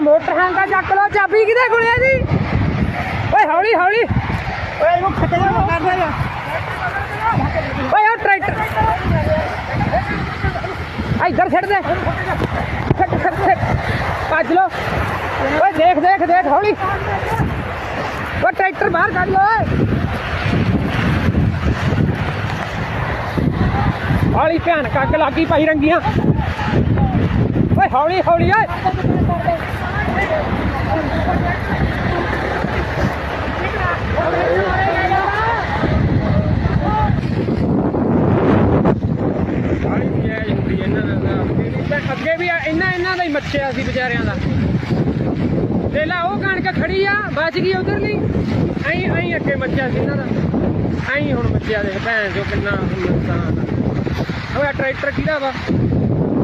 ਉਹ ਮੋਟਰਸਾਈਕਲ ਦਾ ਚੱਕ ਲੋ ਚਾਬੀ ਕਿਹਦੇ ਕੋਲ ਹੈ ਜੀ ਓਏ ਹੌਲੀ ਹੌਲੀ। ਓਏ ਇਹਨੂੰ ਖੱਟੇ ਜਾ ਕਰ ਦੇ ਓਏ ਉਹ ਟਰੈਕਟਰ। ਆ ਇੱਧਰ ਛੱਡ ਦੇ। ਛੱਡ ਛੱਡ ਛੱਡ ਭੱਜ ਲੋ ਓਏ ਦੇਖ ਦੇਖ ਦੇਖ ਹੌਲੀ। ਓ ਟਰੈਕਟਰ ਬਾਹਰ ਕੱਢ ਲੋ ਓਏ। ਹੌਲੀ ਧਿਆਨ ਕੱਗ ਲੱਗੀ ਪਾਈ ਰੰਗੀਆਂ। ਓਏ ਹੌਲੀ ਹੌਲੀ ਓਏ। ਅੱਗੇ ਵੀ ਇਹਨਾਂ ਇਹਨਾਂ ਦਾ ਹੀ ਮੱਛਿਆ ਸੀ ਵਿਚਾਰਿਆਂ ਦਾ। ਲੈ ਲਾ ਉਹ ਕਣਕ ਖੜੀ ਆ ਬਚ ਗਈ ਉਧਰ ਲਈ? ਐਂ ਐਂ ਅੱਗੇ ਮੱਛਿਆ ਸੀ ਇਹਨਾਂ ਦਾ। ਐਂ ਹੁਣ ਮੱਛਿਆ ਦੇ ਭੈਣ ਜੋ ਕਿੰਨਾ ਨੁਕਸਾਨ ਆ। ਟਰੈਕਟਰ ਕਿਹਦਾ ਵਾ?